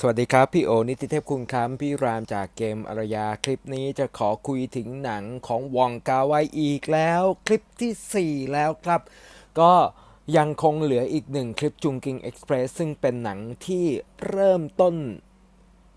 สวัสดีครับพี่โอนิติเทพคุณครับพี่รามจากเกมอารยาคลิปนี้จะขอคุยถึงหนังของวองกาไวอีกแล้วคลิปทีสี่ 4 แล้วครับ ก็ยังคงเหลืออีกหนึ่งคลิปจุงกิงเอ็กซ์เพรสซึ่งเป็นหนังที่เริ่มต้น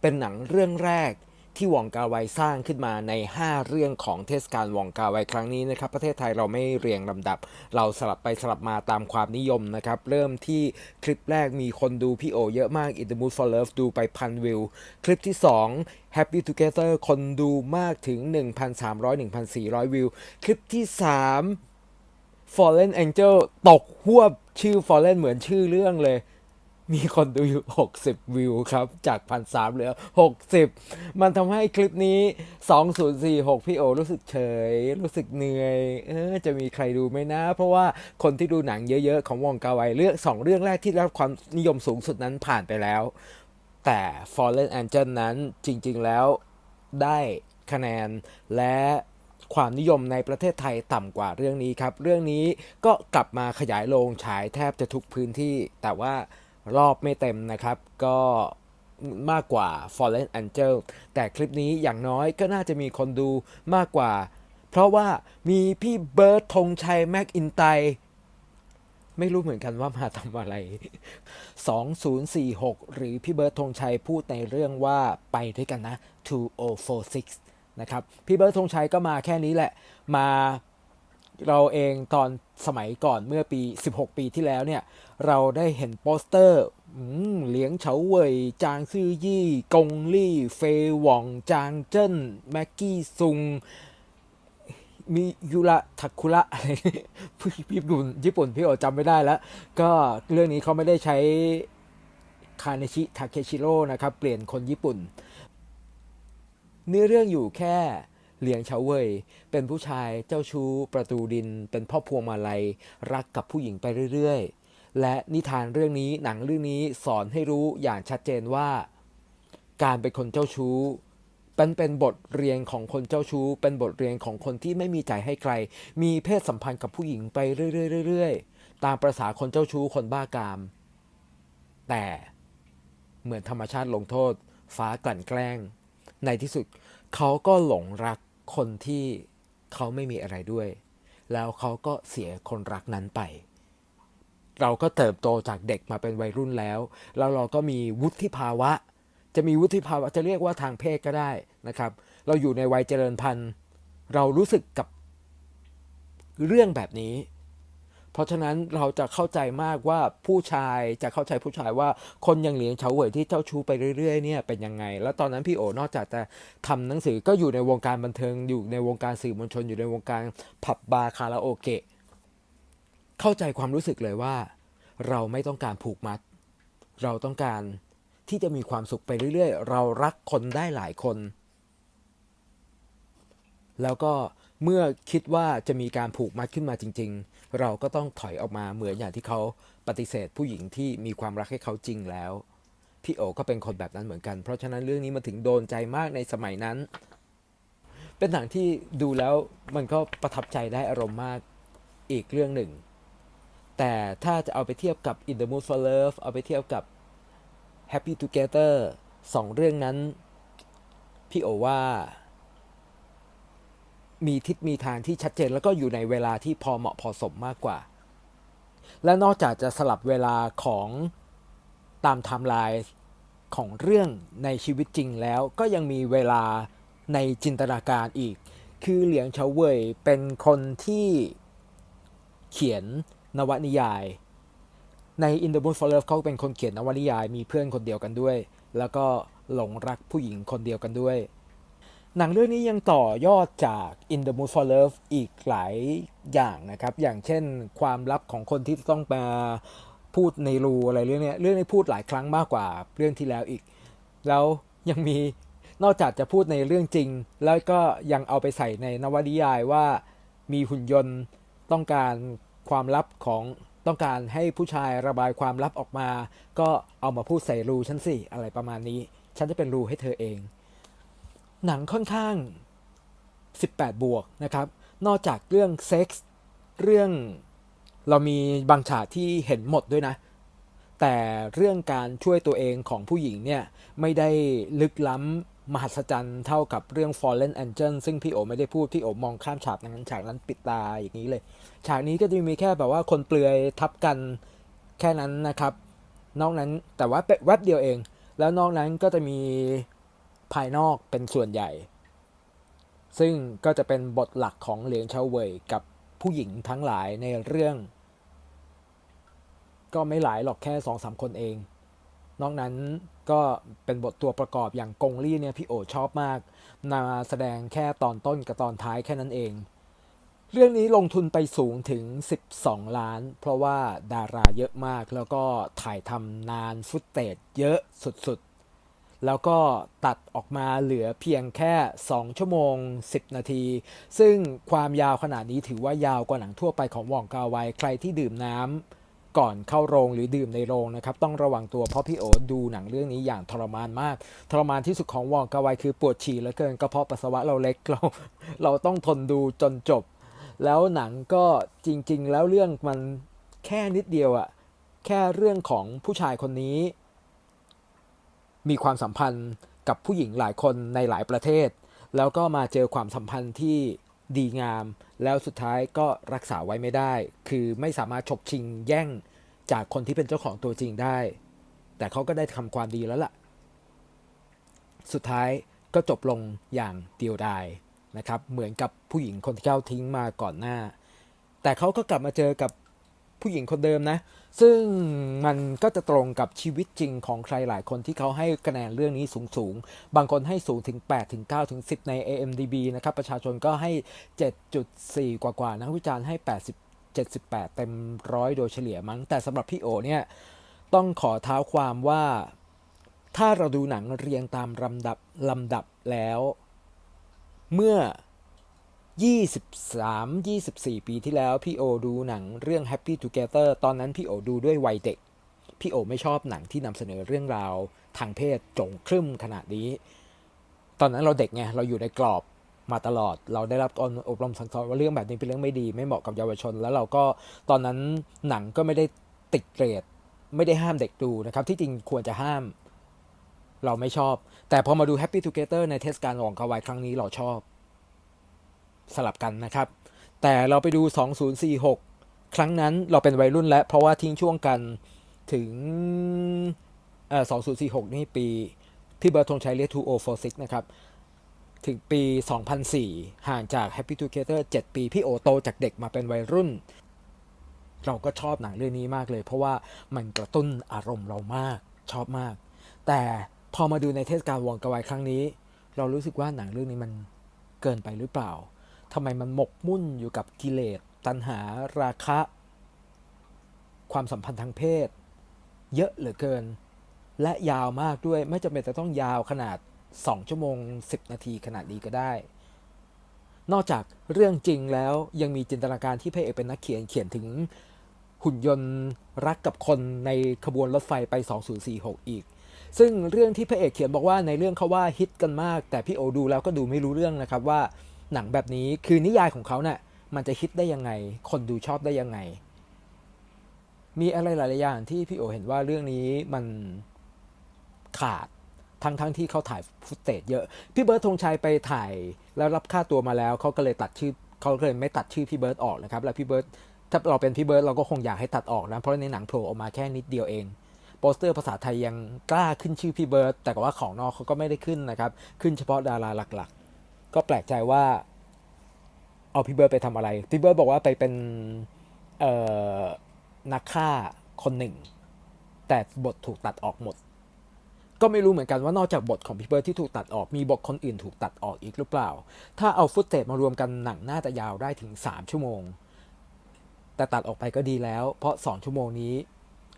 เป็นหนังเรื่องแรก ที่วองกาไวสร้างขึ้นมาใน 5 เรื่องของเทศกาลวองกาไวครั้งนี้นะครับ ประเทศไทยเราไม่เรียงลำดับ เราสลับไปสลับมาตามความนิยมนะครับ เริ่มที่คลิปแรกมีคนดูพี่โอเยอะมาก In the Mood for Love ดูไปพันวิว คลิปที่ 2 Happy Together คนดูมากถึง 1,300-1,400 วิว คลิปที่ 3 Fallen Angel ตกหวบชื่อ Fallen เหมือนชื่อเรื่องเลย มีคนดูอยู่ 60 วิวครับ จากพันสามเหลือ 60 มันทำให้คลิปนี้ 2046 พี่โอรู้สึกเฉย รู้สึกเหนื่อย เออ จะมีใครดูไหมนะ เพราะว่าคนที่ดูหนังเยอะๆ ของวองกาไวเลือกสองเรื่องแรกที่ได้รับความนิยมสูงสุดนั้นผ่านไปแล้ว แต่ Fallen Angel นั้นจริงๆแล้วได้คะแนนและความนิยมในประเทศไทยต่ำกว่าเรื่องนี้ครับ เรื่องนี้ก็กลับมาขยายโรงฉายแทบจะทุกพื้นที่แต่ว่า รอบไม่เต็มนะครับ ก็มากกว่า Fallen Angel แต่คลิปนี้อย่างน้อยก็น่าจะมีคนดูมากกว่า เพราะว่ามีพี่เบิร์ดธงชัยแม็กอินไตไม่รู้เหมือนกันว่ามาทำอะไร 2046 หรือพี่เบิร์ดธงชัยพูดในเรื่องว่าไปด้วยกันนะ 2046 นะครับ พี่เบิร์ดธงชัยก็มาแค่นี้แหละ มาเราเองตอนสมัยก่อนเมื่อปี 16 ปีที่แล้วเนี่ย เราได้เห็นโปสเตอร์เหลียงเฉาเว่ย จางซื่อยี่ กงลี่ เฟยหว่อง จางเจิ้น แม็กกี้ซุง มียุระทักคุระอะไรพี่ญี่ปุ่นญี่ปุ่นพี่โอจำไม่ได้แล้ว ก็เรื่องนี้เขาไม่ได้ใช้คาเนชิทาเคชิโร่นะครับ เปลี่ยนคนญี่ปุ่น เนื้อเรื่องอยู่แค่เหลียงเฉาเว่ยเป็นผู้ชายเจ้าชู้ประตูดิน เป็นพ่อพวงมาลัยรักกับผู้หญิงไปเรื่อยๆ และนิทานเรื่องนี้หนังเรื่องนี้สอนให้รู้อย่างชัดเจนว่า การเป็นคนเจ้าชู้เป็นเป็นบทเรียนของคนเจ้าชู้ เป็นบทเรียนของคนที่ไม่มีใจให้ใคร มีเพศสัมพันธ์กับผู้หญิงไปเรื่อยๆๆๆตามประษาคนเจ้าชู้คนบ้ากาม แต่เหมือนธรรมชาติลงโทษ ฟ้ากลั่นแกล้ง ในที่สุดเขาก็หลงรักคนที่เขาไม่มีอะไรด้วย แล้วเขาก็เสียคนรักนั้นไป เราก็เติบโตจากเด็กมาเป็นวัยรุ่นแล้ว แล้วเราก็มีวุฒิภาวะ จะมีวุฒิภาวะจะเรียกว่าทางเพศก็ได้นะครับ เราอยู่ในวัยเจริญพันธุ์ เรารู้สึกกับเรื่องแบบนี้ เพราะฉะนั้นเราจะเข้าใจมากว่าผู้ชายจะเข้าใจผู้ชายว่าคนย่างเหลียงเฉาเหวยที่เจ้าชู้ไปเรื่อยๆเนี่ยเป็นยังไง แล้วตอนนั้นพี่โอนอกจากจะทำหนังสือก็อยู่ในวงการบันเทิงอยู่ในวงการสื่อมวลชนอยู่ในวงการผับบาร์คาราโอเกะ เข้าใจความรู้สึกเลยว่า เราไม่ต้องการผูกมัด เราต้องการที่จะมีความสุขไปเรื่อยๆ เรารักคนได้หลายคน แล้วก็เมื่อคิดว่าจะมีการผูกมัดขึ้นมาจริง ๆ เราก็ต้องถอยออกมาเหมือนอย่างที่เขาปฏิเสธผู้หญิงที่มีความรักให้เขาจริงแล้ว พี่โอก็เป็นคนแบบนั้นเหมือนกัน เพราะฉะนั้นเรื่องนี้มันถึงโดนใจมากในสมัยนั้น เป็นหนังที่ดูแล้วมันก็ประทับใจได้อารมณ์มากอีกเรื่องหนึ่ง แต่ถ้าจะเอาไปเทียบกับ In the Mood for Love เอาไปเทียบกับ Happy Together สองเรื่องนั้น พี่โอว่า มีทิศมีทางที่ชัดเจนแล้วก็อยู่ในเวลาที่พอเหมาะพอสมมากกว่า และนอกจากจะสลับเวลาของตามไทม์ไลน์ของเรื่องในชีวิตจริงแล้ว ก็ยังมีเวลาในจินตนาการอีก คือเหลียงเฉาเว่ยเป็นคนที่เขียน นวนิยาย ใน In the Mood for Love เขาเป็นคนเขียนนวนิยายมีเพื่อนคนเดียวกันด้วย แล้วก็หลงรักผู้หญิงคนเดียวกันด้วย หนังเรื่องนี้ยังต่อยอดจาก In the Mood for Love อีกหลายอย่างนะครับ อย่างเช่นความลับของคนที่ต้องมาพูดในรูอะไรเรื่องนี้เรื่องนี้พูดหลายครั้งมากกว่าเรื่องที่แล้วอีก แล้วยังมีนอกจากจะพูดในเรื่องจริง แล้วก็ยังเอาไปใส่ในนวนิยายว่ามีหุ่นยนต์ต้องการ ความลับของต้องการให้ผู้ชายระบายความลับออกมา ก็เอามาพูดใส่รูฉันสิอะไรประมาณนี้ ฉันจะเป็นรูให้เธอเอง หนังค่อนข้าง 18 บวกนะครับ นอกจากเรื่องเซ็กส์เรื่องเรามีบางฉากที่เห็นหมดด้วยนะ แต่เรื่องการช่วยตัวเองของผู้หญิงเนี่ย ไม่ได้ลึกล้ำ มหัศจรรย์เท่ากับเรื่อง Fallen Angel ซึ่งพี่โอไม่ได้พูด พี่โอมองข้ามฉากนั้นฉากนั้นปิดตาอย่างนี้เลย ฉากนี้ก็จะมีแค่แบบว่าคนเปลือยทับกันแค่นั้นนะครับ นอกนั้นแต่ว่าแวบเดียวเอง แล้วนอกนั้นก็จะมีภายนอกเป็นส่วนใหญ่ ซึ่งก็จะเป็นบทหลักของเหลียงเฉาเว่ยกับผู้หญิงทั้งหลายในเรื่อง ก็ไม่หลายหรอกแค่สองสามคนเอง นอกนั้นก็เป็นบทตัวประกอบอย่างกงลี่เนี่ยพี่โอชอบมากนาแสดงแค่ตอนต้นกับตอนท้ายแค่นั้นเอง เรื่องนี้ลงทุนไปสูงถึง 12 ล้าน เพราะว่าดาราเยอะมากแล้วก็ถ่ายทำนานฟุตเตจเยอะสุดๆ แล้วก็ตัดออกมาเหลือเพียงแค่ 2 ชั่วโมง 10 นาที ซึ่งความยาวขนาดนี้ถือว่ายาวกว่าหนังทั่วไปของวองกาไวใครที่ดื่มน้ำ ก่อนเข้าโรงหรือดื่มในโรงนะครับต้องระวังตัวเพราะพี่โอดูหนังเรื่องนี้อย่างทรมานมาก ทรมานที่สุดของวองกาไวคือปวดฉี่เหลือเกินกระเพาะปัสสาวะเราเล็กเราเราต้องทนดูจนจบ แล้วหนังก็จริง ๆ แล้วเรื่องมันแค่นิดเดียวอะแค่เรื่องของผู้ชายคนนี้ มีความสัมพันธ์กับผู้หญิงหลายคนในหลายประเทศ แล้วก็มาเจอความสัมพันธ์ที่ ดีงาม แล้วสุดท้ายก็รักษาไว้ไม่ได้ คือไม่สามารถฉกชิงแย่งจากคนที่เป็นเจ้าของตัวจริงได้ แต่เขาก็ได้ทำความดีแล้วล่ะ สุดท้ายก็จบลงอย่างเดียวดายนะครับ เหมือนกับผู้หญิงคนที่เขาทิ้งมาก่อนหน้า แต่เขาก็กลับมาเจอกับ ผู้หญิงคนเดิมนะ ซึ่งมันก็จะตรงกับชีวิตจริงของใครหลายคนที่เขาให้คะแนนเรื่องนี้สูงสูงๆบางคนให้สูงถึง 8 ถึง 9 ถึง 10 ใน AMDB นะครับ ประชาชนก็ให้ 7.4 กว่าๆนักวิจารณ์ให้ 80 78 เต็มร้อยโดยเฉลี่ยมั้ง แต่สำหรับพี่โอเนี่ย ต้องขอเท้าความว่าถ้าเราดูหนังเรียงตามลำดับลำดับแล้ว เมื่อ 23 24 ปีที่แล้วพี่โอดูหนังเรื่อง Happy Together ตอนนั้นพี่โอดูด้วยวัยเด็ก พี่โอไม่ชอบหนังที่นำเสนอเรื่องราวทางเพศจงครึ่มขนาดนี้ ตอนนั้นเราเด็กไง เราอยู่ในกรอบมาตลอด เราได้รับการอบรมสั่งสอนว่าเรื่องแบบนี้เป็นเรื่องไม่ดี ไม่เหมาะกับเยาวชน แล้วเราก็ตอนนั้นหนังก็ไม่ได้ติดเกรด ไม่ได้ห้ามเด็กดูนะครับ ที่จริงควรจะห้าม เราไม่ชอบ แต่พอมาดู Happy Together ในเทศกาลของกาวายครั้งนี้เราชอบ สลับกันนะครับ แต่เราไปดู 2046 ครั้งนั้นเราเป็นวัยรุ่นแล้ว เพราะว่าทิ้งช่วงกันถึง 2046 นี่ปี พี่เบิร์ดธงชัยเรียก2046 นะครับ ถึงปี 2004 ห่างจาก Happy Together 7 ปี พี่โอโตจากเด็กมาเป็นวัยรุ่น เราก็ชอบหนังเรื่องนี้มากเลย เพราะว่ามันกระตุ้นอารมณ์เรามากชอบมาก แต่พอมาดูในเทศกาลวองกวายครั้งนี้ เรารู้สึกว่าหนังเรื่องนี้มันเกินไปหรือเปล่า ทำไมมันหมกมุ่นอยู่กับกิเลสตัณหาราคะ ความสัมพันธ์ทางเพศ เยอะเหลือเกิน และยาวมากด้วยไม่จำเป็นจะต้องยาวขนาด 2 ชั่วโมง 10 นาทีขนาดนี้ก็ได้ นอกจากเรื่องจริงแล้วยังมีจินตนาการที่พระเอกเป็นนักเขียนเขียนถึงหุ่นยนต์รักกับคนในขบวนรถไฟไป 2046 อีก ซึ่งเรื่องที่พระเอกเขียนบอกว่าในเรื่องเขาว่าฮิตกันมาก แต่พี่โอดูแล้วก็ดูไม่รู้เรื่องนะครับว่า หนังแบบนี้คือนิยายของเขาเนะ่ะมันจะฮิตได้ยังไง คนดูชอบได้ยังไง มีอะไรหลาย ๆ อย่างที่พี่โอเห็นว่าเรื่องนี้มันขาดทั้งทั้งที่เขาถ่ายฟุตเตจเยอะ พี่เบิร์ดธงชัยไปถ่ายแล้วรับค่าตัวมาแล้วเขาก็เลยตัดชื่อเขาก็เลยไม่ตัดชื่อพี่เบิร์ดออกนะครับ แล้วพี่เบิร์ดถ้าเราเป็นพี่เบิร์ดเราก็คงอยากให้ตัดออกนะ เพราะในหนังโผล่ออกมาแค่นิดเดียวเองโปสเตอร์ภาษาไทยยังกล้าขึ้นชื่อพี่เบิร์ดแต่ว่าของนอกเขาก็ไม่ได้ขึ้นนะครับ ขึ้นเฉพาะดาราหลักๆ ก็แปลกใจว่าเอาพี่เบิร์ดไปทำอะไรพี่เบิร์ดบอกว่าไปเป็นเอ่อนักฆ่าคนหนึ่ง แต่บทถูกตัดออกหมด ก็ไม่รู้เหมือนกันว่านอกจากบทของพี่เบิร์ดที่ถูกตัดออกมีบทคนอื่นถูกตัดออกอีกหรือเปล่า ถ้าเอาฟุตเตจมารวมกันหนังน่าจะยาวได้ถึง 3 ชั่วโมง แต่ตัดออกไปก็ดีแล้ว เพราะ 2 ชั่วโมงนี้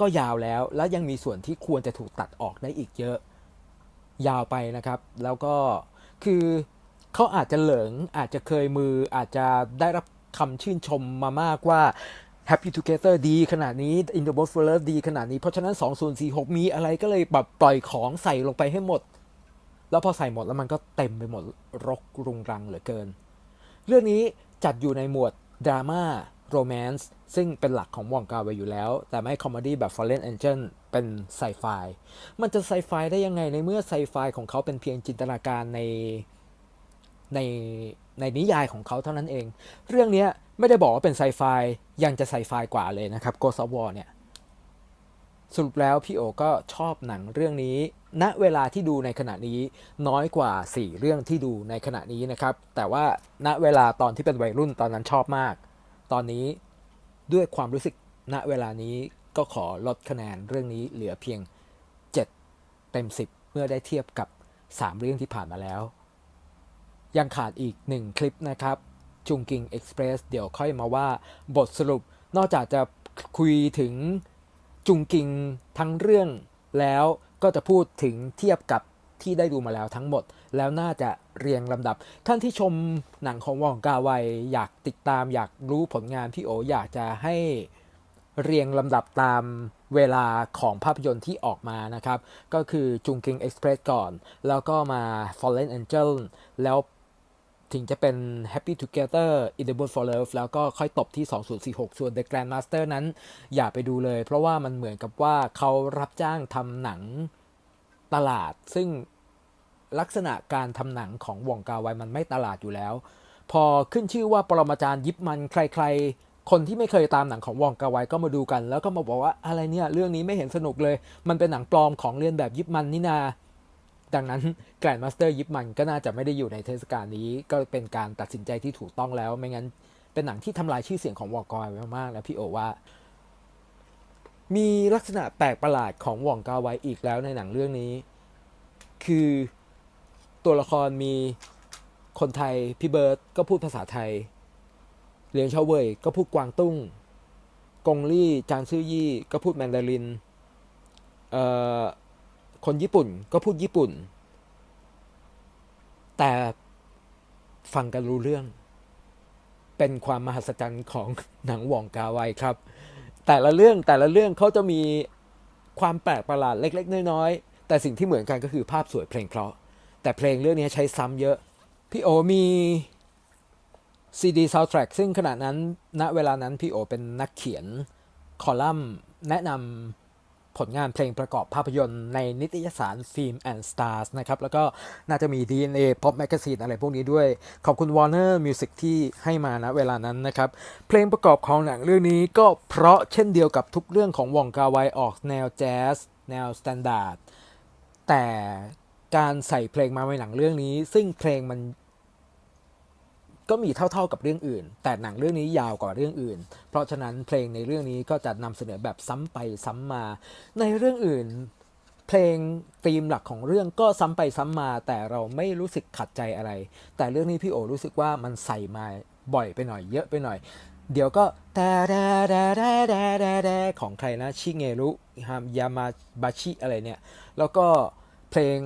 ก็ยาวแล้วและยังมีส่วนที่ควรจะถูกตัดออกได้อีกเยอะ ยาวไปนะครับ แล้วก็คือ เขาอาจจะเหลิงอาจจะเคยมืออาจจะได้รับคำชื่นชมมามากว่า Happy Together ดีขนาดนี้ In the Boat for Love ดีขนาดนี้ เพราะฉะนั้น 2046 มีอะไรก็เลยแบบปล่อยของใส่ลงไปให้หมด แล้วพอใส่หมดแล้วมันก็เต็มไปหมดรกรุงรังเหลือเกิน เรื่องนี้จัดอยู่ในหมวดดราม่าโรแมนต์ซึ่งเป็นหลักของวองกาไว้อยู่แล้ว แต่ไม่คอมเมดี้แบบ Fallen Angel เป็นไซไฟมันจะไซไฟได้ยังไงในเมื่อไซไฟของเขาเป็นเพียงจินตนาการใน ในในนิยายของเขาเท่านั้นเอง เรื่องนี้ไม่ได้บอกว่าเป็นไซไฟยังจะไซไฟกว่าเลยนะครับ Ghost of War เนี่ยสรุปแล้วพี่โอก็ชอบหนังเรื่องนี้ ณเวลาที่ดูในขณะนี้น้อยกว่า 4 เรื่องที่ดูในขณะนี้นะครับ แต่ว่าณเวลาตอนที่เป็นวัยรุ่นตอนนั้นชอบมาก ตอนนี้ด้วยความรู้สึกณเวลานี้ก็ขอลดคะแนนเรื่องนี้เหลือเพียง 7 เต็ม 10 เมื่อได้เทียบกับ 3 เรื่องที่ผ่านมาแล้ว ยังขาดอีก 1 คลิปนะครับจุงกิงเอ็กซ์เพรสเดี๋ยวค่อยมาว่าบทสรุปนอกจากจะคุยถึงจุงกิงทั้งเรื่องแล้วก็จะพูดถึงเทียบกับที่ได้ดูมาแล้วทั้งหมด แล้วน่าจะเรียงลำดับ ท่านที่ชมหนังของวองกาไวอยากติดตามอยากรู้ผลงานพี่โออยากจะให้เรียงลำดับตามเวลาของภาพยนตร์ที่ออกมานะครับ ก็คือจุงกิงเอ็กซ์เพรสก่อน แล้วก็มา Fallen Angel แล้ว ถึงจะเป็น Happy Together In the Mood for Love แล้วก็ค่อยตบที่ 2046 ส่วน The Grandmaster นั้นอย่าไปดูเลย เพราะว่ามันเหมือนกับว่าเขารับจ้างทำหนังตลาด ซึ่งลักษณะการทำหนังของวองกาไวมันไม่ตลาดอยู่แล้ว พอขึ้นชื่อว่าปรมาจารย์ยิบมันใคร ๆคนที่ไม่เคยตามหนังของวองกาไวก็มาดูกัน แล้วก็มาบอกว่าอะไรเนี่ย เรื่องนี้ไม่เห็นสนุกเลย มันเป็นหนังปลอมของเรียนแบบยิบมันนี่นา ดังนั้นแกรนด์มาสเตอร์ยิปมันก็น่าจะไม่ได้อยู่ในเทศกาลนี้ ก็เป็นการตัดสินใจที่ถูกต้องแล้ว ไม่งั้นเป็นหนังที่ทำลายชื่อเสียงของวองกาไวมากๆนะพี่โอว่า มีลักษณะแปลกประหลาดของวองกาไวอีกแล้วในหนังเรื่องนี้ คือตัวละครมีคนไทยพี่เบิร์ดก็พูดภาษาไทยเหลียงเชาเว่ยก็พูดกวางตุ้ง กงลี่จางซื่อยี่ก็พูดแมนดาริน เอ่อ คนญี่ปุ่นก็พูดญี่ปุ่น แต่ฟังกันรู้เรื่อง เป็นความมหัศจรรย์ของหนังวองกาไวครับ แต่ละเรื่องแต่ละเรื่องเขาจะมีความแปลกประหลาดเล็ก ๆ น้อยๆ แต่สิ่งที่เหมือนกันก็คือภาพสวยเพลงเพราะ แต่เพลงเรื่องนี้ใช้ซ้ำเยอะ พี่โอมีซีดีซาว d t ท a c k ซึ่งขณะนั้นณเวลานั้นพี่โอเป็นนักเขียนคอลัมน์แนะนำ ผลงานเพลงประกอบภาพยนตร์ในนิตยสาร Film and Stars นะครับ แล้วก็น่าจะมี DNA Pop Magazine อะไรพวกนี้ด้วย ขอบคุณ Warner Music ที่ให้มานะเวลานั้นนะครับ เพลงประกอบของหนังเรื่องนี้ก็เพราะเช่นเดียวกับทุกเรื่องของวองกาไวออกแนวแจ๊สแนวสแตนดาร์ดแต่การใส่เพลงมาในหนังเรื่องนี้ ซึ่งเพลงมัน ก็มีเท่าๆกับเรื่องอื่น แต่หนังเรื่องนี้ยาวกว่าเรื่องอื่น เพราะฉะนั้นเพลงในเรื่องนี้ก็จะนำเสนอแบบซ้ำไปซ้ำมา ในเรื่องอื่น เพลงธีมหลักของเรื่องก็ซ้ำไปซ้ำมา แต่เราไม่รู้สึกขัดใจอะไร แต่เรื่องนี้พี่โอรู้สึกว่ามันใส่มาบ่อยไปหน่อยเยอะไปหน่อย เดี๋ยวก็แดแดแดแดแดแดแดของใครนะชิเงรุฮามยามาบาชิอะไรเนี่ย แล้วก็เพลง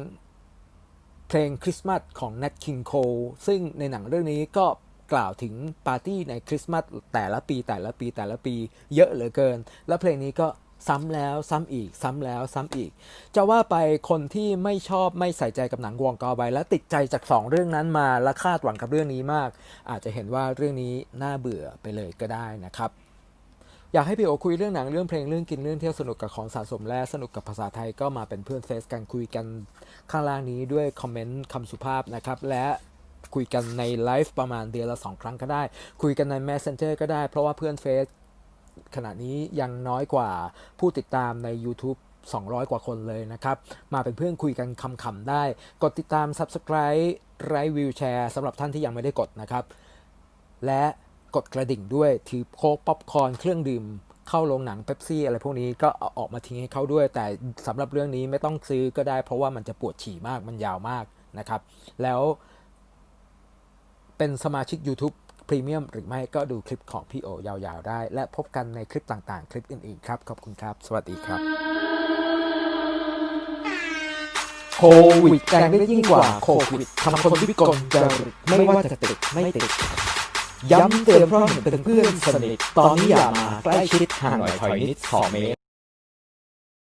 เพลงคริสต์มาสของ Nat King Cole ซึ่งในหนังเรื่องนี้ก็กล่าวถึงปาร์ตี้ในคริสต์มาสแต่ละปีแต่ละปีแต่ละปีเยอะเหลือเกิน แล้วเพลงนี้ก็ซ้ำแล้วซ้ำอีกซ้ำแล้วซ้ำอีก จะว่าไปคนที่ไม่ชอบไม่ใส่ใจกับหนังวองกาไวและติดใจจากสองเรื่องนั้นมาและคาดหวังกับเรื่องนี้มาก อาจจะเห็นว่าเรื่องนี้น่าเบื่อไปเลยก็ได้นะครับ อยากให้พี่โอคุยเรื่องหนังเรื่องเพลงเรื่องกินเรื่องเที่ยวสนุกกับของสะสมและสนุกกับภาษาไทยก็มาเป็นเพื่อนเฟซกันคุยกัน ข้างล่างนี้ด้วยคอมเมนต์คำสุภาพนะครับและคุยกันในไลฟ์ประมาณเดือนละสองครั้งก็ได้ คุยกันใน Messenger ก็ได้ เพราะว่าเพื่อนเฟซขณะนี้ยังน้อยกว่าผู้ติดตามใน YouTube 200 กว่าคนเลยนะครับ มาเป็นเพื่อนคุยกันคำๆได้ กดติดตาม Subscribe ไลฟ์วิวแชร์สำหรับท่านที่ยังไม่ได้กดนะครับ และกดกระดิ่งด้วยถือโค้กป๊อปคอร์นเครื่องดื่ม เข้าโรงหนังเ e ปซี่อะไรพวกนี้ก็เอาออกมาทิ้งให้เขาด้วย แต่สำหรับเรื่องนี้ไม่ต้องซื้อก็ได้ เพราะว่ามันจะปวดฉี่มากมันยาวมากนะครับ แล้วเป็นสมาชิก YouTube พรีเมียมหรือไม่ก็ดูคลิปของพี่โอยาวๆได้ และพบกันในคลิปต่างๆ คลิปอื่นๆครับ ขอบคุณครับ สวัสดีครับโควิดแรงได้ยิ่งกว่าโควิดทำคนวิกลจริตไม่ว่าจะติดไม่ติด ย้ำเตือนเพราะเห็นเป็นเพื่อนสนิท ตอนนี้อย่ามาใกล้ชิดห่างหน่อยถอยนิด2เมตร